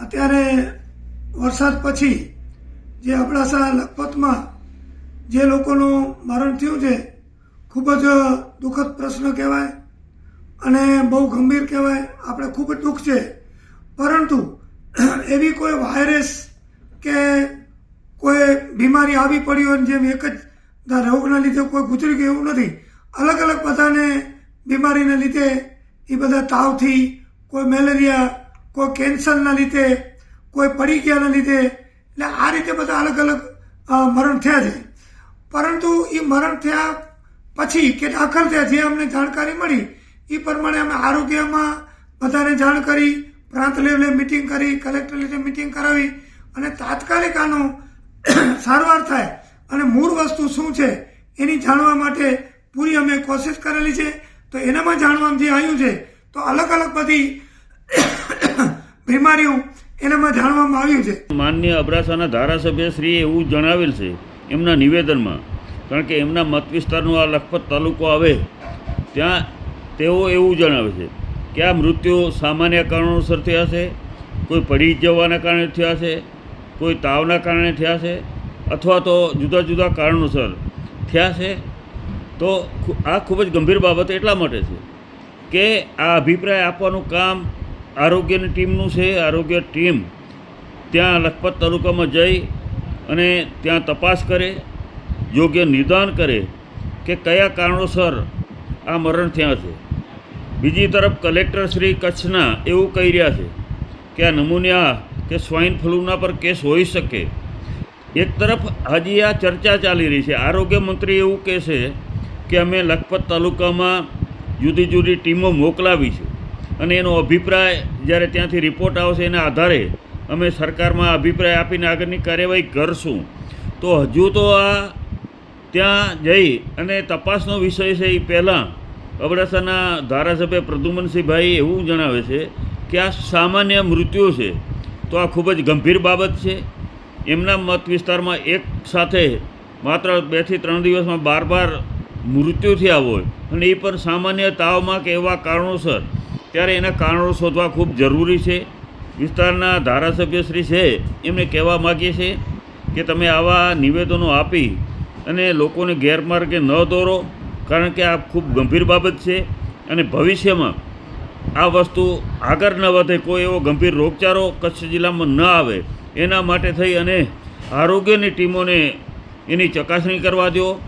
અત્યારે વરસાદ પછી જે અબડાસા લખપતમાં જે લોકોનું મરણ થયું છે, ખૂબ જ દુઃખદ પ્રશ્ન કહેવાય અને બહુ ગંભીર કહેવાય. આપણે ખૂબ જ દુઃખ છે. પરંતુ એવી કોઈ વાયરસ કે કોઈ બીમારી આવી પડી હોય જેમ એક જ રોગના લીધે કોઈ ગુજરી ગયું એવું નથી. અલગ અલગ બધાને બીમારીના લીધે એ બધા તાવથી કોઈ મેલેરિયા કોઈ કેન્સરના લીધે, કોઈ પડી ગયાના લીધે, એટલે આ રીતે બધા અલગ અલગ મરણ થયા છે. પરંતુ એ મરણ થયા પછી કે દાખલ થયા જે અમને જાણકારી મળી એ પ્રમાણે અમે આરોગ્યમાં બધાને જાણ કરી, પ્રાંત લેવલે મિટિંગ કરી કલેક્ટર લેવલે મિટિંગ કરાવી અને તાત્કાલિક આનો સારવાર થાય અને મૂળ વસ્તુ શું છે એની જાણવા માટે પૂરી અમે કોશિશ કરેલી છે. તો એનામાં જાણવામાં જે આવ્યું છે, તો અલગ અલગ બધી બીમારીઓ એનામાં જાણવામાં આવ્યું છે. માન્ય અબડાસાના ધારાસભ્ય શ્રી એવું જણાવેલ છે, એમના નિવેદનમાં, કારણ કે એમના મત વિસ્તારનો આ લખપત તાલુકો આવે, ત્યાં તેઓ એવું જણાવે છે કે આ મૃત્યુ સામાન્ય કારણોસર થયા છે, કોઈ પડી જવાના કારણે થયા છે, કોઈ તાવના કારણે થયા છે, અથવા તો જુદા જુદા કારણોસર થયા છે, તો આ ખૂબ જ ગંભીર બાબત એટલા માટે છે કે આ અભિપ્રાય આપવાનું કામ આરોગ્યની ટીમનું છે, આરોગ્ય ટીમ ત્યાં લખપત તાલુકામાં જઈ અને ત્યાં તપાસ કરે, યોગ્ય નિદાન કરે કે કયા કારણોસર આ મરણ થયા છે. બીજી તરફ કલેક્ટર શ્રી કચ્છના એવું કહી રહ્યા છે કે આ નમૂનિયા કે સ્વાઇન ફ્લૂના પર કેસ હોઈ શકે. એક તરફ હજી આ ચર્ચા ચાલી રહી છે. આરોગ્ય મંત્રી એવું કહે છે કે અમે લખપત તાલુકામાં જુદી જુદી ટીમો મોકલાવી છે. અને એનો અભિપ્રાય જ્યારે ત્યાંથી રિપોર્ટ આવશે એના આધારે અમે સરકારમાં અભિપ્રાય આપીને આગળની કાર્યવાહી કરશું. તો હજુ તો આ ત્યાં જઈ અને તપાસનો વિષય છે એ પહેલાં અબડાસાના ધારાસભ્ય પ્રદ્યુમનસિંહભાઈ એવું જણાવે છે કે આ સામાન્ય મૃત્યુ છે. તો આ ખૂબ જ ગંભીર બાબત છે. એમના મત વિસ્તારમાં એક સાથે માત્ર બેથી ત્રણ દિવસમાં બાર બાર મૃત્યુ થયા હોય અને એ પણ સામાન્ય તાવમાં કે એવા કારણોસર ત્યારે એના કારણો શોધવા ખૂબ જરૂરી છે. વિસ્તારના ધારાસભ્યશ્રી છે, એમને કહેવા માગીએ છીએ કે તમે આવા નિવેદનો આપી અને લોકોને ગેરમાર્ગે ન દોરો, કારણ કે આ ખૂબ ગંભીર બાબત છે અને ભવિષ્યમાં આ વસ્તુ આગળ ન વધે, કોઈ એવો ગંભીર રોગચાળો કચ્છ જિલ્લામાં ન આવે. એના માટે થઈ અને આરોગ્યની ટીમોને એની ચકાસણી કરવા દો